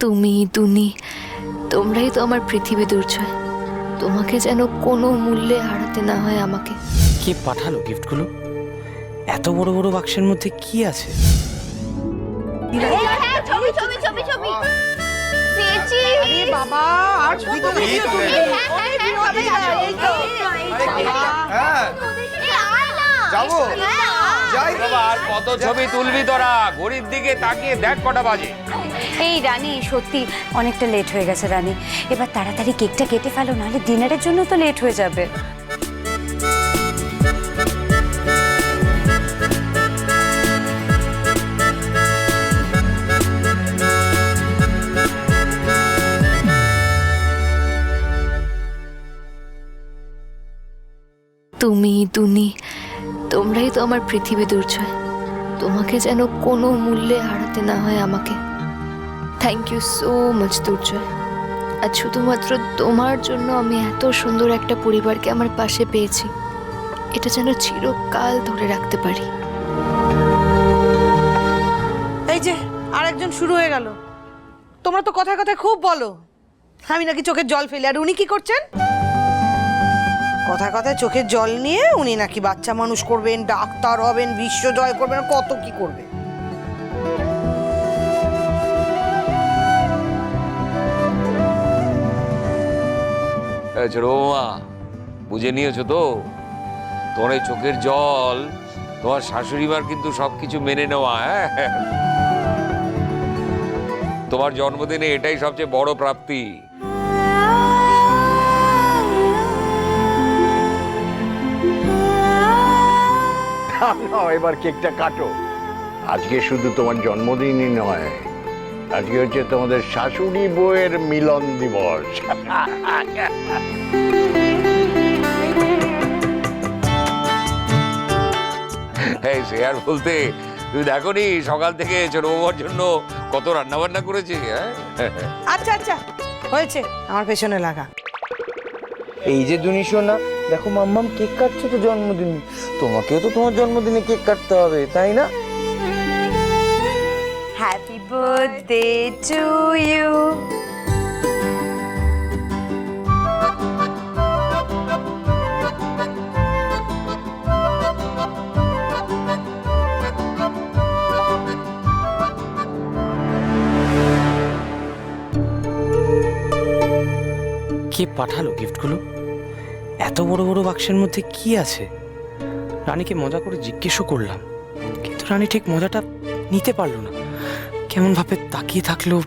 তুমি তুমি তোমরাই তো আমার পৃথিবী দুর্জয়। তোমাকে যেন কোনো মূল্যে হারাতে না হয় আমাকে। কে পাঠালো গিফটগুলো এত বড় বড় বাক্সের মধ্যে কি আছে? বাবা আর হ্যাঁ, হ্যাঁ, সবাই আসো, এই তো, এই তো। এই আয় না। যাব? হ্যাঁ, আয়। যাই। বাবা আর কত ছবি তুলবি তোরা? ঘড়ির দিকে তাকিয়ে দেখ কটা বাজে। এই রানী সত্যি অনেকটা লেট হয়ে গেছে রানী। এবার তাড়াতাড়ি কেকটা কেটে ফেলো নাহলে ডিনারের জন্য তো লেট হয়ে যাবে। তুমি দুনি তোমরাই তো আমার পৃথিবী দুর্জয়। তোমাকে যেন কোনো মূল্যে হারাতে না হয় আমাকে। Thank you so much Durjoy. আর শুধুমাত্র তোমার জন্য আমি এত সুন্দর একটা পরিবারকে আমার পাশে পেয়েছি। এটা যেন চিরকাল ধরে রাখতে পারি। এই যে, আরেকজন শুরু হয়ে গেল। তোমরা তো কথায় কথায় খুব বলো। আমি নাকি চোখের জল ফেলি। আর উনি কি করছেন? কথায় কথায় চোখের জল নিয়ে উনি নাকি বাচ্চা মানুষ করবেন, ডাক্তার হবেন বিশ্ব জয় করবেন কত কি করবে? বুঝে নিয়েছো তো? তোমার এই চোখের জল, তোমার শাশুড়ি মার কিন্তু সবকিছু মেনে নেওয়া হ্যাঁ? তোমার জন্মদিনে এটাই সবচেয়ে বড় প্রাপ্তি। না এবার কেকটা কাটো। আজকে শুধু তোমার জন্মদিনই নয় আজকে হচ্ছে তোমাদের শাশুড়ি বউয়ের মিলন দিবস। হ্যাঁ সে আর বলতে তুমি দেখো নি সকাল থেকে ছোট বৌমার জন্য কত রান্না বান্না করেছি হ্যাঁ? আচ্ছা আচ্ছা হয়েছে আমার পেছনে লাগা। এই যে দুনি সোনা দেখো মাম্মাম কেক কাটছে তো জন্মদিনে। তোমাকেও তো তোমার জন্মদিনে কেক কাটতে হবে তাই না? হ্যাপি বার্থডে টু ইউ কে পাঠালো গিফটগুলো এত বড় বড় বাক্সের মধ্যে কি আছে? রানীকে মজা করে জিজ্ঞেসও করলাম। কিন্তু রানী ঠিক মজাটা নিতে পারল না। কেমনভাবে তাকিয়ে থাকল